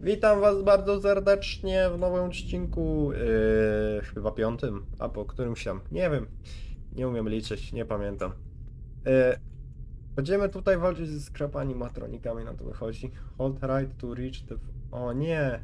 Witam was bardzo serdecznie w nowym odcinku, yy, chyba piątym, albo którymś tam, nie wiem, nie umiem liczyć, nie pamiętam. Yy, będziemy tutaj walczyć ze scrap animatronikami, na to wychodzi. Hold right to reach the... O nie!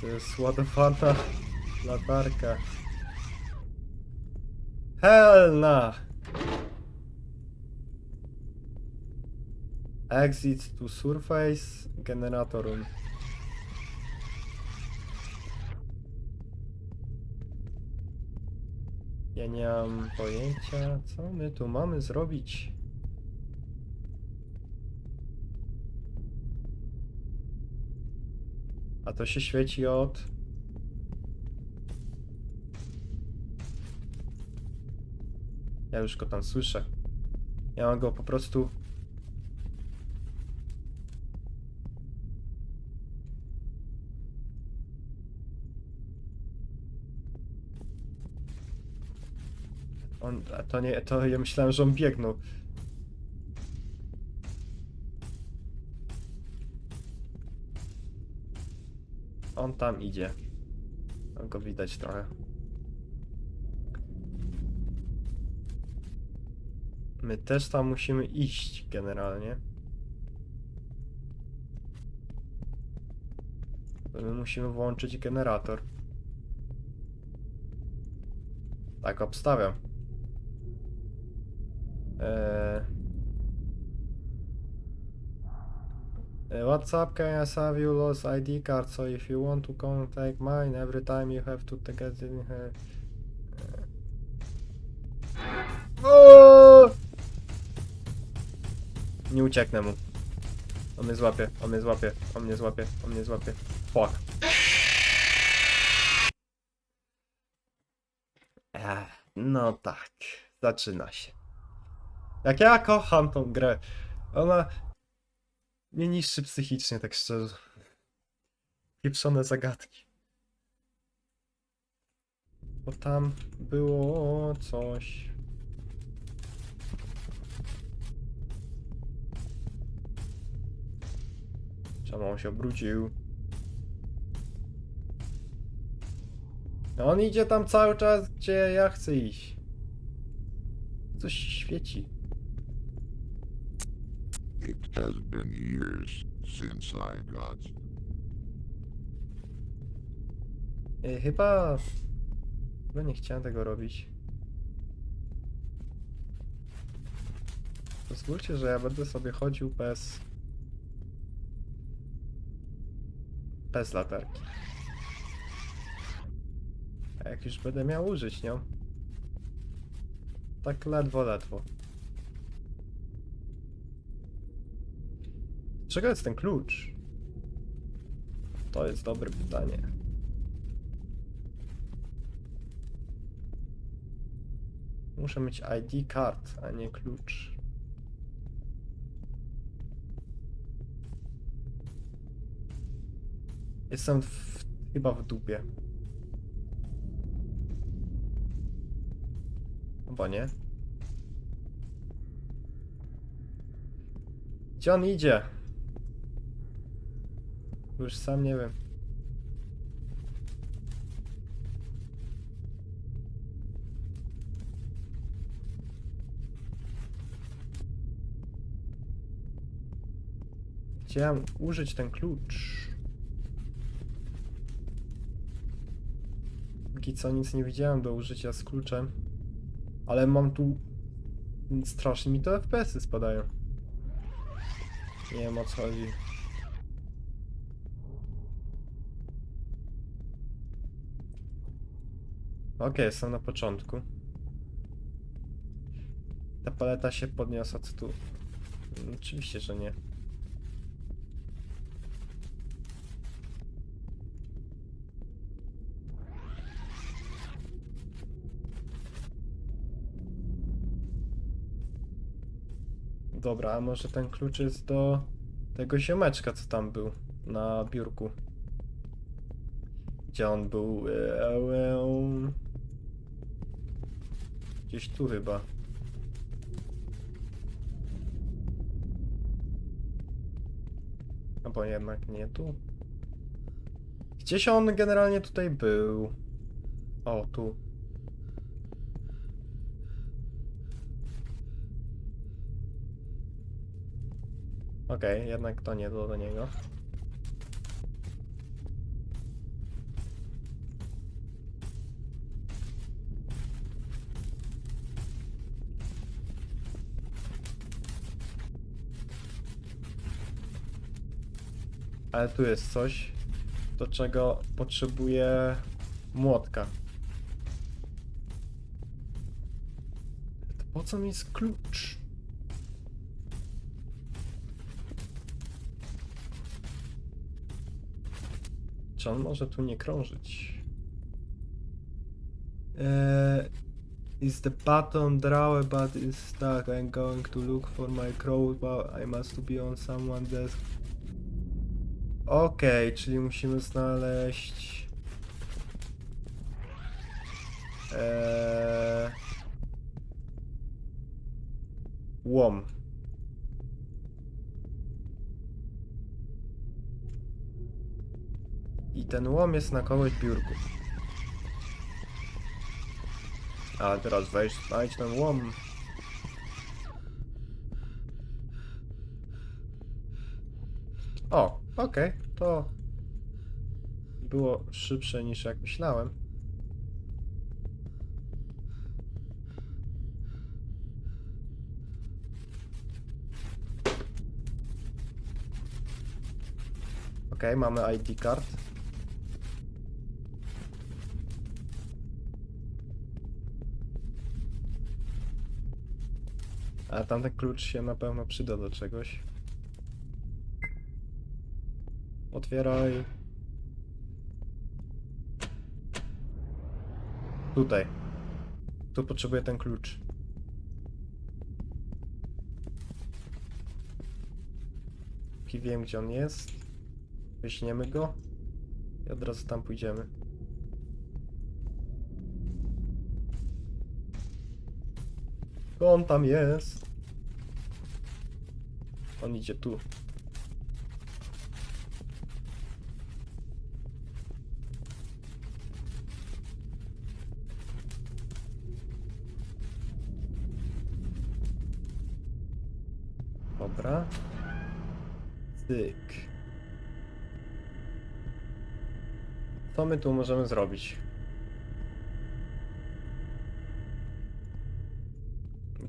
To jest ładowana latarka. Helna! Exit to surface generator room. Ja nie mam pojęcia, co my tu mamy zrobić. A to się świeci od... Ja już go tam słyszę. Ja mam go po prostu On, a to nie, to ja myślałem, że on biegnął. On tam idzie. No go widać trochę. My też tam musimy iść generalnie. My musimy włączyć generator. Tak obstawiam. Uh, What's up, can I have you lost ID card? So if you want to come take mine, every time you have to take it in here. O! Nie ucieknę mu. On mnie złapie, on mnie złapie, on mnie złapie, on mnie złapie. Fuck. No tak, zaczyna się. Jak ja kocham tą grę. Ona mnie niszczy psychicznie, tak szczerze. Pieprzone zagadki. Bo tam było coś. Czemu on się obrócił? No on idzie tam cały czas, gdzie ja chcę iść. Coś świeci. It has been years since I got Ej, chyba... Chyba nie chciałem tego robić. Pozwólcie, że ja będę sobie chodził bez... Bez latarki. A jak już będę miał użyć nią... Tak ledwo, ledwo. Czego jest ten klucz? To jest dobre pytanie. Muszę mieć ID card, a nie klucz. Jestem w, chyba w dupie. Chyba nie. Gdzie on idzie? Już sam nie wiem. Chciałem użyć ten klucz. Póki co nic nie widziałem do użycia z kluczem. Ale mam tu... Strasznie mi to FPS-y spadają. Nie wiem o co chodzi. Okej, jestem na początku. Ta paleta się podniosła, co tu? Mm, Oczywiście, że nie. Dobra, a może ten klucz jest do tego ziomeczka, co tam był na biurku. Gdzie on był? E, e, Gdzieś tu chyba. No bo jednak nie tu. Gdzieś on generalnie tutaj był. O, tu. Okej, jednak to nie do, do niego. Ale tu jest coś, do czego potrzebuję młotka. To po co mi jest klucz? Czy on może tu nie krążyć? Eee, is the button drawer but is stuck? I'm going to look for my crowbar. I must be on someone's desk. Okej, czyli musimy znaleźć. Eee... Łom. I ten łom jest na kogoś biurku. A teraz weź, znajdź ten łom. O, okej, to było szybsze niż jak myślałem. Okej, mamy ID card. A tamten klucz się na pewno przyda do czegoś. Otwieraj. Tutaj. Tu potrzebuję ten klucz. Póki wiem gdzie on jest. Weźmiemy go. I od razu tam pójdziemy. On tam jest. On idzie tu. Dobra. Cyk. Co my tu możemy zrobić?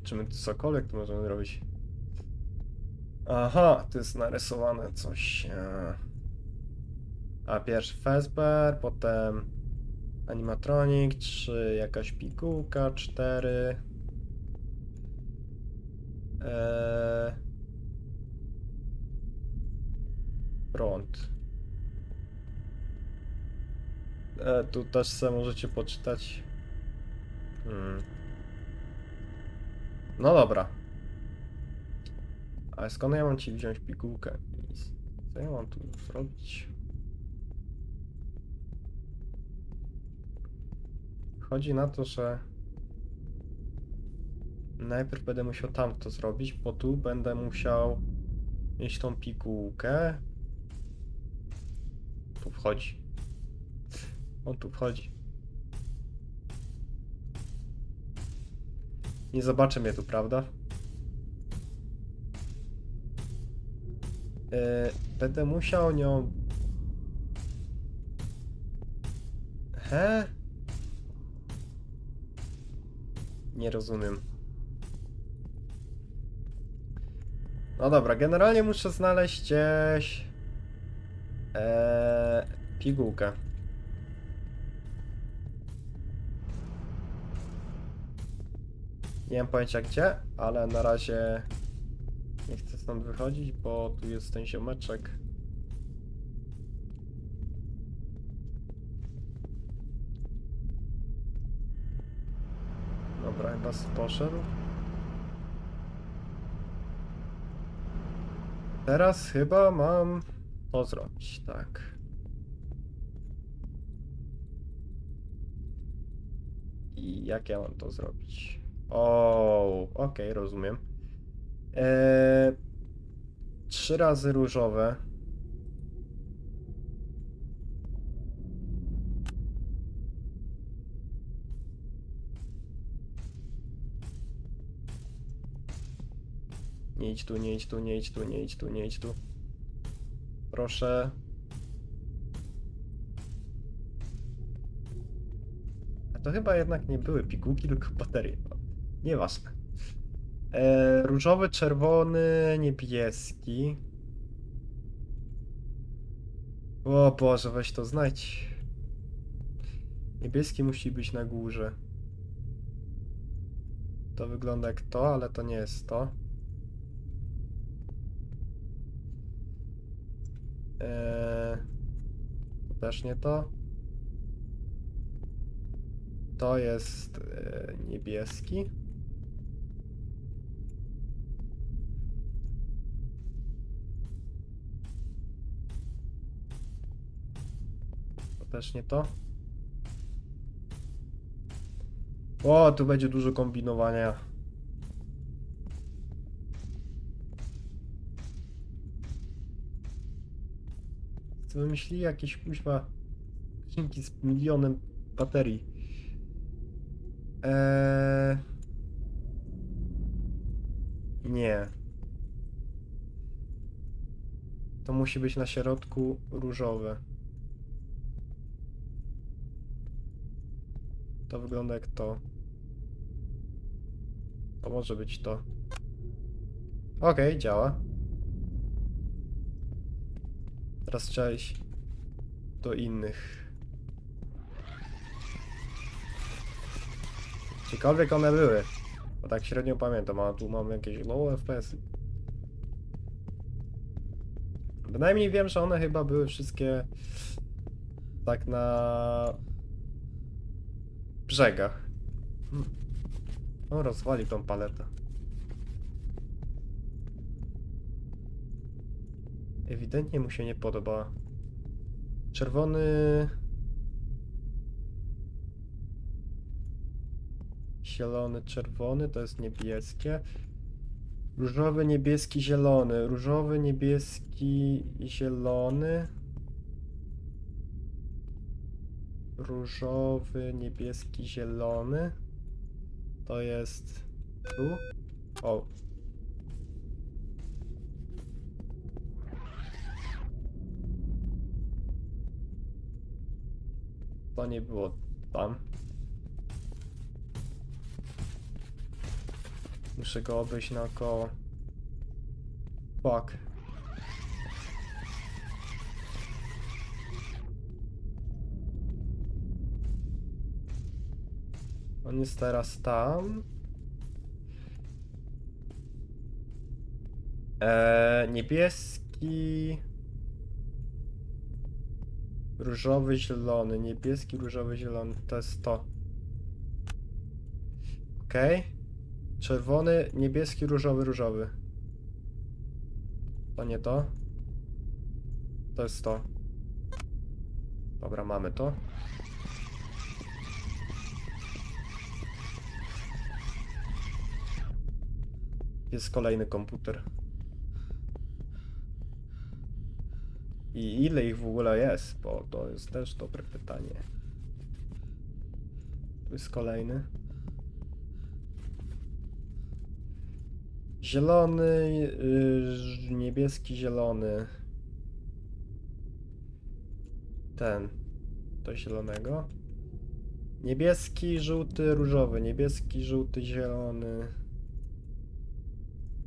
Czy my tu cokolwiek tu możemy zrobić? Aha, to jest narysowane coś. e. A pierwszy Fazbear, potem animatronic, 3 jakaś pigułka, 4 eee... prąd. E, tu też sobie możecie poczytać. Hmm. No dobra. Ale skąd ja mam ci wziąć pigułkę? Co ja mam tu zrobić? Chodzi na to, że najpierw będę musiał tamto zrobić, bo tu będę musiał mieć tą pigułkę. Tu wchodzi. On tu wchodzi. Nie zobaczy mnie tu, prawda? Yy, będę musiał nią... He? Nie rozumiem. No dobra, generalnie muszę znaleźć gdzieś... Eee, pigułkę. Nie mam pojęcia gdzie, ale na razie nie chcę stąd wychodzić, bo tu jest ten ziomeczek. Dobra, chyba poszedł. Teraz chyba mam to zrobić, tak. I jak ja mam to zrobić? O, okej, okay, rozumiem. Eee, trzy razy różowe. Nie idź tu, nie idź tu, nie idź tu, nie idź tu, nie idź tu. Proszę, to chyba jednak nie były pigułki, tylko baterie. Nieważne. E, różowy, czerwony, niebieski. O Boże, weź to znajdź. Niebieski musi być na górze. To wygląda jak to, ale to nie jest to. Eee, to też nie to. To jest e, niebieski. To też nie to. O, tu będzie dużo kombinowania. Wymyślili jakieś kuźwa skrzynki z milionem baterii. Eee... Nie. To musi być na środku różowe. To wygląda jak to. To może być to. Okej, działa. Teraz trzeba iść do innych. Ciekawiek one były. Bo tak średnio pamiętam, a tu mam jakieś low FPS. Bynajmniej wiem, że one chyba były wszystkie tak na brzegach. Hmm. On rozwali tą paletę. Ewidentnie mu się nie podoba. Czerwony. Zielony, czerwony to jest niebieskie. Różowy, niebieski, zielony. Różowy, niebieski, zielony. Różowy, niebieski, zielony. To jest tu. O. To nie było tam. Muszę go obejść naokoło. Fuck. On jest teraz tam. Eee, niebieski. Różowy, zielony. Niebieski, różowy, zielony. To jest to. Okej. Czerwony, niebieski, różowy, różowy. To nie to. To jest to. Dobra, mamy to. Jest kolejny komputer. I ile ich w ogóle jest? Bo to jest też dobre pytanie. Tu jest kolejny. Zielony, yy, niebieski, zielony. Ten. Do zielonego. Niebieski, żółty, różowy. Niebieski, żółty, zielony.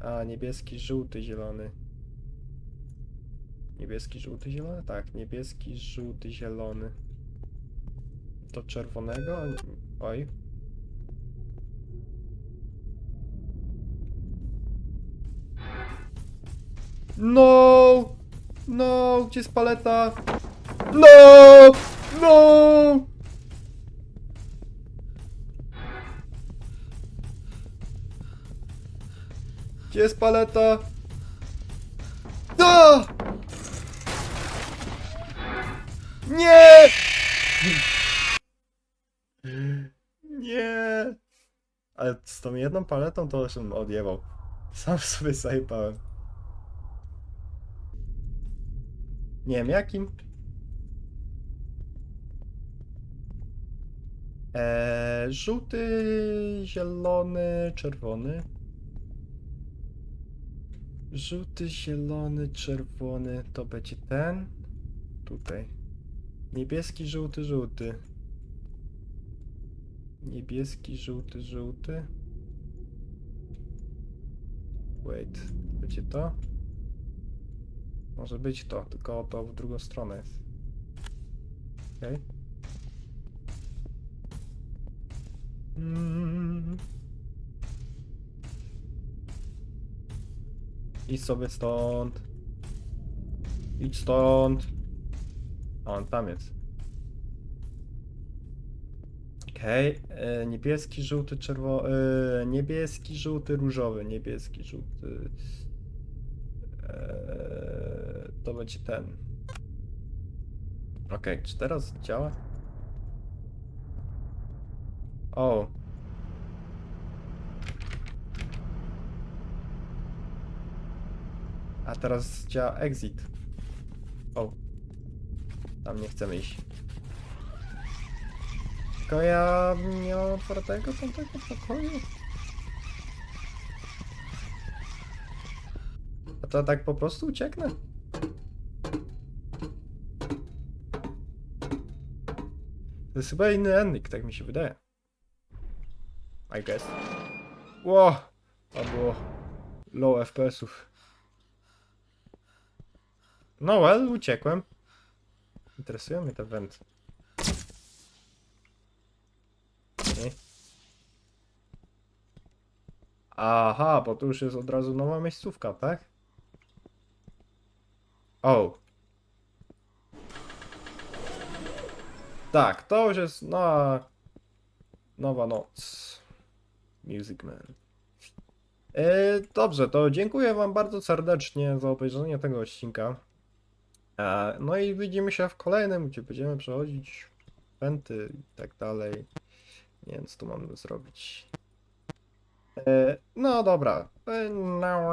A, niebieski, żółty, zielony. Niebieski, żółty, zielony? Tak, niebieski, żółty, zielony. Do czerwonego? Oj. No! No! Gdzie jest paleta? No! No! Gdzie jest paleta? No! Nie! Nie! Ale z tą jedną paletą to już odjebał. Sam sobie zajebałem. Nie wiem jakim. Eee, żółty, zielony, czerwony. Żółty, zielony, czerwony to będzie ten. Tutaj. Niebieski, żółty, żółty. Niebieski, żółty, żółty. Wait, będzie to? Może być to, tylko to w drugą stronę jest. Okej. Mm. Idź sobie stąd. Idź stąd. A on tam jest. Okej, e, niebieski, żółty, czerwony, e, niebieski, żółty, różowy, niebieski, żółty. E, to będzie ten. Okej, czy teraz działa? O. A teraz działa exit. O. Tam nie chcemy iść. Tylko ja mam otwartego tamtego pokoju. A to tak po prostu ucieknę? To jest chyba inny ending, tak mi się wydaje. I guess. Ło! To było low FPS-ów. No well, uciekłem. Interesują mnie te wenty. Okej. Aha, bo tu już jest od razu nowa miejscówka, tak? O. Tak, to już jest nowa, nowa noc. Music Man. E, dobrze, to dziękuję Wam bardzo serdecznie za obejrzenie tego odcinka. E, no i widzimy się w kolejnym, gdzie będziemy przechodzić pęty i tak dalej. Wiem, co tu mamy zrobić. E, no dobra. No,